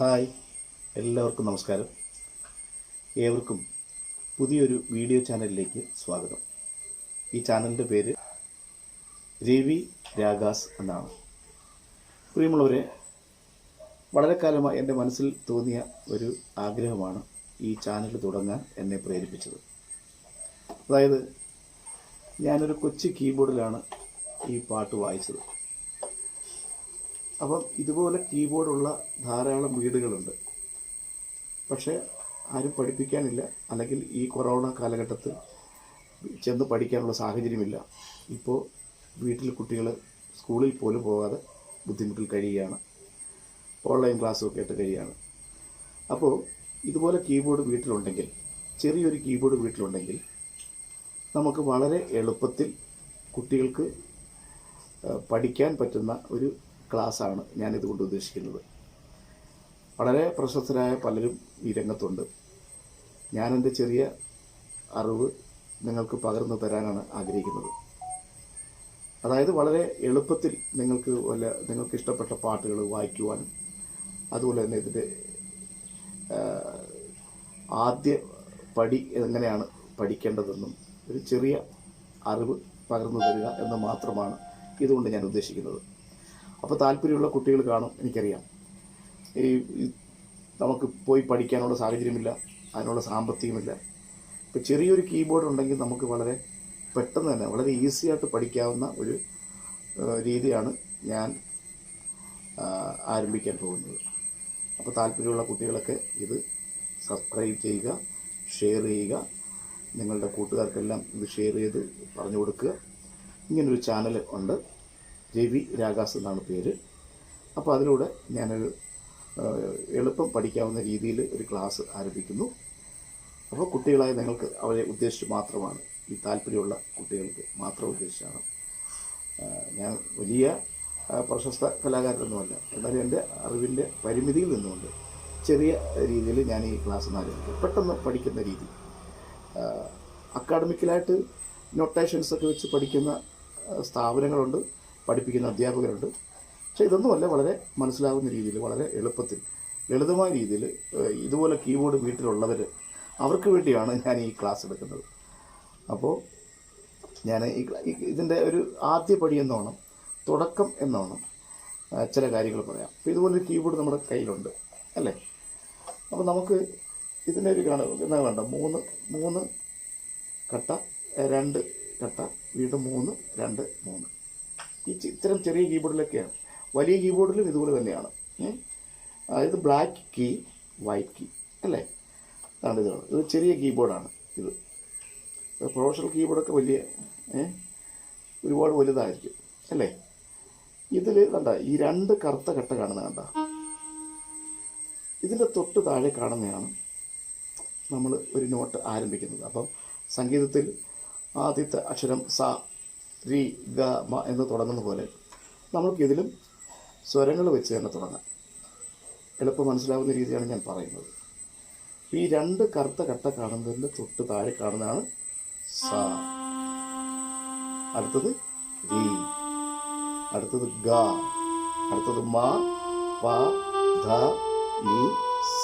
Hi. എല്ലാവർക്കും നമസ്കാരം. ഏവർക്കും പുതിയൊരു വീഡിയോ ചാനലിലേക്ക് സ്വാഗതം. ഈ ചാനലിന്റെ പേര് രവി രാഗാസ് എന്നാണ്. പ്രിയമുള്ളവരെ വളരെ കാലമായി എന്റെ മനസ്സിൽ തോന്നിയ ഒരു ആഗ്രഹമാണ് ഈ ചാനൽ തുടങ്ങാൻ എന്നെ പ്രേരിപ്പിച്ചത്. അതായത് ഞാനൊരു കൊച്ചു കീബോർഡിലാണ് ഈ പാട്ട് വായിച്ചത്. അപ്പം ഇതുപോലെ കീബോർഡുള്ള ധാരാളം വീടുകളുണ്ട്. പക്ഷേ ആരും പഠിപ്പിക്കാനില്ല. അല്ലെങ്കിൽ ഈ കൊറോണ കാലഘട്ടത്തിൽ ചെന്ന് പഠിക്കാനുള്ള സാഹചര്യമില്ല. ഇപ്പോൾ വീട്ടിൽ കുട്ടികൾ സ്കൂളിൽ പോലും പോകാതെ ബുദ്ധിമുട്ടിൽ കഴിയുകയാണ്. ഓൺലൈൻ ക്ലാസ്സൊക്കെ ആയിട്ട് കഴിയുകയാണ്. അപ്പോൾ ഇതുപോലെ കീബോർഡ് വീട്ടിലുണ്ടെങ്കിൽ ചെറിയൊരു കീബോർഡ് വീട്ടിലുണ്ടെങ്കിൽ നമുക്ക് വളരെ എളുപ്പത്തിൽ കുട്ടികൾക്ക് പഠിക്കാൻ പറ്റുന്ന ഒരു ക്ലാസ്സാണ് ഞാൻ ഇതുകൊണ്ട് ഉദ്ദേശിക്കുന്നത്. വളരെ പ്രശസ്തരായ പലരും ഈ രംഗത്തുണ്ട്. ഞാനെന്റെ ചെറിയ അറിവ് നിങ്ങൾക്ക് പകർന്നു തരാനാണ് ആഗ്രഹിക്കുന്നത്. അതായത് വളരെ എളുപ്പത്തിൽ നിങ്ങൾക്ക് വല്ല നിങ്ങൾക്ക് ഇഷ്ടപ്പെട്ട പാട്ടുകൾ വായിക്കുവാനും അതുപോലെ തന്നെ ഇതിന്റെ ആദ്യ പടി എങ്ങനെയാണ് പഠിക്കേണ്ടതെന്നും ഒരു ചെറിയ അറിവ് പകർന്നു തരിക എന്ന് മാത്രമാണ് ഇതുകൊണ്ട് ഞാൻ ഉദ്ദേശിക്കുന്നത്. അപ്പോൾ താല്പര്യമുള്ള കുട്ടികൾ കാണും എനിക്കറിയാം. ഈ നമുക്ക് പോയി പഠിക്കാനുള്ള സാഹചര്യമില്ല അതിനുള്ള സാമ്പത്തികമില്ല. ഇപ്പോൾ ചെറിയൊരു കീബോർഡ് ഉണ്ടെങ്കിൽ നമുക്ക് വളരെ പെട്ടെന്ന് തന്നെ വളരെ ഈസി ആയിട്ട് പഠിക്കാവുന്ന ഒരു രീതിയാണ് ഞാൻ ആരംഭിക്കാൻ പോകുന്നത്. അപ്പോൾ താല്പര്യമുള്ള കുട്ടികളൊക്കെ ഇത് സബ്സ്ക്രൈബ് ചെയ്യുക ഷെയർ ചെയ്യുക നിങ്ങളുടെ കൂട്ടുകാർക്കെല്ലാം ഇത് ഷെയർ ചെയ്ത് പറഞ്ഞു കൊടുക്കുക. ഇങ്ങനൊരു ചാനൽ ഉണ്ട്. രവി രാഗാസ് എന്നാണ് പേര്. അപ്പോൾ അതിലൂടെ ഞാനൊരു എളുപ്പം പഠിക്കാവുന്ന രീതിയിൽ ഒരു ക്ലാസ് ആരംഭിക്കുന്നു. അപ്പോൾ കുട്ടികളായ നിങ്ങൾക്ക് അവരെ ഉദ്ദേശിച്ച് മാത്രമാണ് ഈ താല്പര്യമുള്ള കുട്ടികൾക്ക് മാത്രം ഉദ്ദേശിച്ചാണ്. ഞാൻ വലിയ പ്രശസ്ത കലാകാരനൊന്നുമല്ല. എന്നാലും എന്റെ അറിവിന്റെ പരിമിതിയിൽ നിന്നുകൊണ്ട് ചെറിയ രീതിയിൽ ഞാൻ ഈ ക്ലാസ് ആരംഭിക്കും. പെട്ടെന്ന് പഠിക്കുന്ന രീതി. അക്കാഡമിക്കലായിട്ട് നൊട്ടേഷൻസൊക്കെ വെച്ച് പഠിക്കുന്ന സ്ഥാപനങ്ങളുണ്ട്. പഠിപ്പിക്കുന്ന അധ്യാപകരുണ്ട്. പക്ഷേ ഇതൊന്നുമല്ല വളരെ മനസ്സിലാകുന്ന രീതിയിൽ വളരെ എളുപ്പത്തിൽ ലളിതമായ രീതിയിൽ ഇതുപോലെ കീബോർഡ് വീട്ടിലുള്ളവർ അവർക്ക് വേണ്ടിയാണ് ഞാൻ ഈ ക്ലാസ് എടുക്കുന്നത്. അപ്പോൾ ഞാൻ ഈ ഇതിന്റെ ഒരു ആദ്യ പടി എന്നോണം തുടക്കം എന്നോണം ചില കാര്യങ്ങൾ പറയാം. അപ്പോൾ ഇതുപോലൊരു കീബോർഡ് നമ്മുടെ കയ്യിലുണ്ട് അല്ലേ? അപ്പോൾ നമുക്ക് ഇതിന്റെ ഒരു കാണ എന്നാ വേണ്ട മൂന്ന് മൂന്ന് കട്ട രണ്ട് കട്ട വീണ്ടും മൂന്ന് രണ്ട് മൂന്ന്. ഈ ഇത്തരം ചെറിയ കീബോർഡിലൊക്കെയാണ്. വലിയ കീബോർഡിലും ഇതുപോലെ തന്നെയാണ്. അതായത് ബ്ലാക്ക് കീ വൈറ്റ് കീ അല്ലേ? അതാണ് ഇതാണ് ഇത് ചെറിയ കീബോർഡാണ് ഇത്. പ്രൊഫഷണൽ കീബോർഡൊക്കെ വലിയ ഒരുപാട് വലുതായിരിക്കും അല്ലേ? ഇതിൽ കണ്ട ഈ രണ്ട് കറുത്ത കട്ട കാണുന്ന കണ്ട. ഇതിന്റെ തൊട്ട് താഴെ കാണുന്നതാണ് നമ്മൾ ഒരു നോട്ട് ആരംഭിക്കുന്നത്. അപ്പം സംഗീതത്തിൽ ആദ്യത്തെ അക്ഷരം സ രി ഗ മ എന്ന് തുടങ്ങുന്ന പോലെ നമ്മൾക്കിതിലും സ്വരങ്ങൾ വെച്ച് തന്നെ തുടങ്ങാം. എളുപ്പം മനസ്സിലാവുന്ന രീതിയാണ് ഞാൻ പറയുന്നത്. ഈ രണ്ട് കറുത്ത കട്ട കാണുന്നതിന്റെ തൊട്ട് താഴെ കാണുന്നതാണ് സ. അടുത്തത് രി. അടുത്തത് ഗ. അടുത്തത് മ പ ധ നി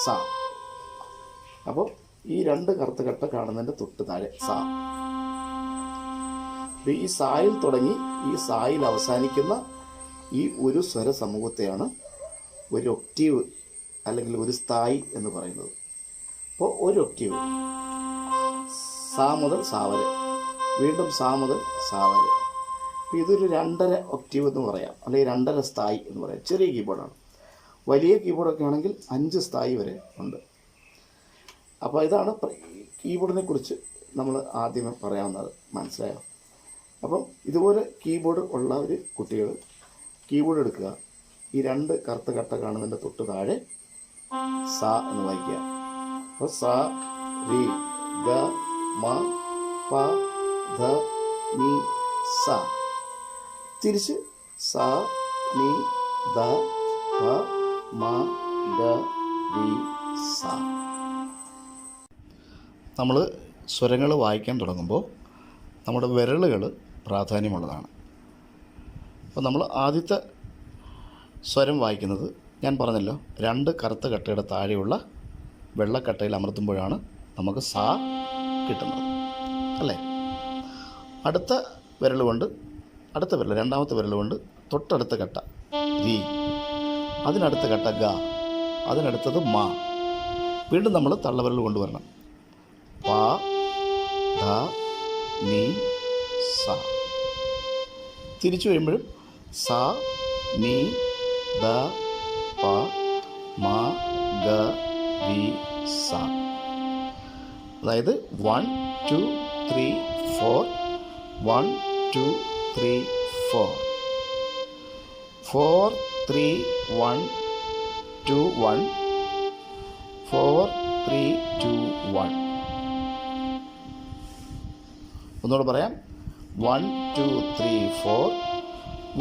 സ. അപ്പോൾ ഈ രണ്ട് കറുത്ത കട്ട കാണുന്നതിന്റെ തൊട്ട് താഴെ സ. ഈ സായിൽ തുടങ്ങി ഈ സായിൽ അവസാനിക്കുന്ന ഈ ഒരു സ്വര സമൂഹത്തെയാണ് ഒരു ഒക്റ്റീവ് അല്ലെങ്കിൽ ഒരു സ്ഥായി എന്ന് പറയുന്നത്. അപ്പോൾ ഒരു ഒക്റ്റീവ് സാ മുതൽ സാ വരെ. വീണ്ടും സാ മുതൽ സാ വരെ. അപ്പോൾ ഇതൊരു രണ്ടര ഒക്റ്റീവ് എന്ന് പറയാം. അല്ലെങ്കിൽ രണ്ടര സ്ഥായി എന്ന് പറയാം. ചെറിയ കീബോർഡാണ്. വലിയ കീബോർഡൊക്കെ ആണെങ്കിൽ അഞ്ച് സ്ഥായി വരെ ഉണ്ട്. അപ്പോൾ ഇതാണ് കീബോർഡിനെ കുറിച്ച് നമ്മൾ ആദ്യമേ പറയാവുന്നത്. മനസ്സിലായോ? അപ്പം ഇതുപോലെ കീബോർഡ് ഉള്ള ഒരു കുട്ടികൾ കീബോർഡ് എടുക്കുക. ഈ രണ്ട് കറുത്ത കട്ട കാണുന്നതിന്റെ തൊട്ട് താഴെ സ എന്ന് വായിക്കുക. അപ്പോൾ സ രി ഗ മ പ ധ നി സ. തിരിച്ച് സ നി ദ പ മ ഗ രി സ. നമ്മൾ സ്വരങ്ങൾ വായിക്കാൻ തുടങ്ങുമ്പോൾ നമ്മുടെ വിരലുകൾ പ്രാധാന്യമുള്ളതാണ്. അപ്പോൾ നമ്മൾ ആദ്യത്തെ സ്വരം വായിക്കുന്നത് ഞാൻ പറഞ്ഞല്ലോ രണ്ട് കറുത്ത കട്ടയുടെ താഴെയുള്ള വെള്ളക്കട്ടയിൽ അമർത്തുമ്പോഴാണ് നമുക്ക് സാ കിട്ടുന്നത്. അല്ലേ? അടുത്ത വിരൽ കൊണ്ട് അടുത്ത വിരൽ രണ്ടാമത്തെ വിരൽ കൊണ്ട് തൊട്ടടുത്ത കട്ട രീ അതിനടുത്ത കട്ട ഗ. അതിനടുത്തത് മാ. വീണ്ടും നമ്മൾ തള്ളവിരൽ കൊണ്ടുവരണം പാ ധ നീ സ. തിരിച്ചു വരുമ്പോഴും സ നീ ദ പ മ ഗ വി സ. അതായത് one two three four one two three four four three one two one four three two one ഒന്നുകൂടെ പറയാം. One two three four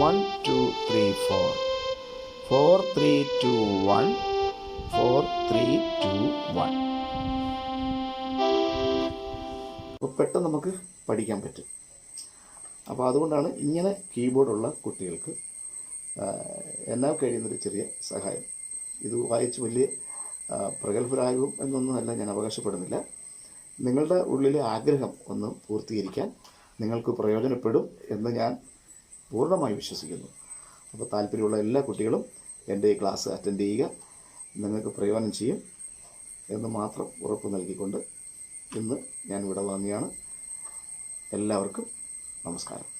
one two three four four three two one four three two one അപ്പോൾ പെട്ടെന്ന് നമുക്ക് പഠിക്കാൻ പറ്റും. അപ്പോൾ അതുകൊണ്ടാണ് ഇങ്ങനെ കീബോർഡുള്ള കുട്ടികൾക്ക് എന്നാൽ കഴിയുന്നൊരു ചെറിയ സഹായം. ഇത് വായിച്ച് വലിയ പ്രഗത്ഭരാകും എന്നൊന്നുമല്ല ഞാൻ അവകാശപ്പെടുന്നില്ല. നിങ്ങളുടെ ഉള്ളിലെ ആഗ്രഹം ഒന്ന് പൂർത്തീകരിക്കാൻ നിങ്ങൾക്ക് പ്രയോജനപ്പെടും എന്ന് ഞാൻ പൂർണമായി വിശ്വസിക്കുന്നു. അപ്പോൾ താല്പര്യമുള്ള എല്ലാ കുട്ടികളും എന്റെ ഈ ക്ലാസ് അറ്റൻഡ് ചെയ്യുക. നിങ്ങൾക്ക് പ്രയോജനം ചെയ്യും എന്ന് മാത്രം ഉറപ്പ് നൽകിക്കൊണ്ട് ഇന്ന് ഞാൻ ഇവിടെ വാങ്ങിയാണ് എല്ലാവർക്കും നമസ്കാരം.